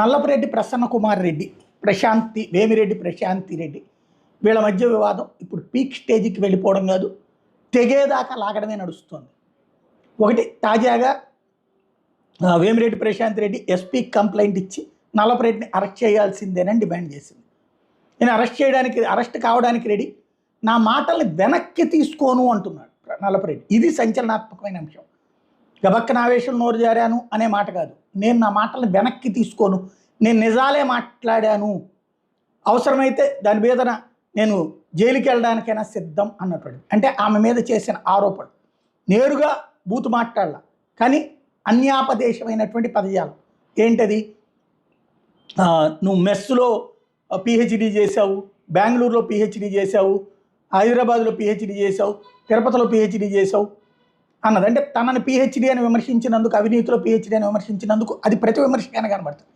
నల్లపురెడ్డి ప్రసన్న కుమార్ రెడ్డి ప్రశాంతి వేమిరెడ్డి ప్రశాంతి రెడ్డి. వీళ్ళ మధ్య వివాదం ఇప్పుడు పీక్ స్టేజ్కి వెళ్ళిపోవడం కాదు తెగేదాకా లాగడమే నడుస్తుంది. ఒకటి తాజాగా వేమిరెడ్డి ప్రశాంత్ రెడ్డి ఎస్పీ కంప్లైంట్ ఇచ్చి నల్లపురెడ్డిని అరెస్ట్ చేయాల్సిందేనని డిమాండ్ చేసింది. నేను అరెస్ట్ చేయడానికి అరెస్ట్ కావడానికి రెడీ నా మాటల్ని వెనక్కి తీసుకోను అంటున్నాడు నల్లపురెడ్డి. ఇది సంచలనాత్మకమైన అంశం. గబక్కన ఆవేశం నోరు జారాను అనే మాట కాదు. నేను నా మాటలు వెనక్కి తీసుకోను. నేను నిజాలే మాట్లాడాను. అవసరమైతే దాని మీదన నేను జైలుకి వెళ్ళడానికైనా సిద్ధం అన్నటువంటి అంటే ఆమె మీద చేసిన ఆరోపణ. నేరుగా బూతు మాట్లాడాల. కానీ అన్యాపదేశమైనటువంటి పదజాలం. ఏంటది? నువ్వు మెస్సులో పిహెచ్డి చేసావు బెంగళూరులో పిహెచ్డి చేసావు హైదరాబాద్లో పిహెచ్డి చేసావు తిరుపతిలో పిహెచ్డి చేసావు అన్నది. అంటే తనని పిహెచ్డి అని విమర్శించినందుకు అవినీతిలో పిహెచ్డి అని విమర్శించినందుకు అది ప్రతి విమర్శగానే కనబడుతుంది.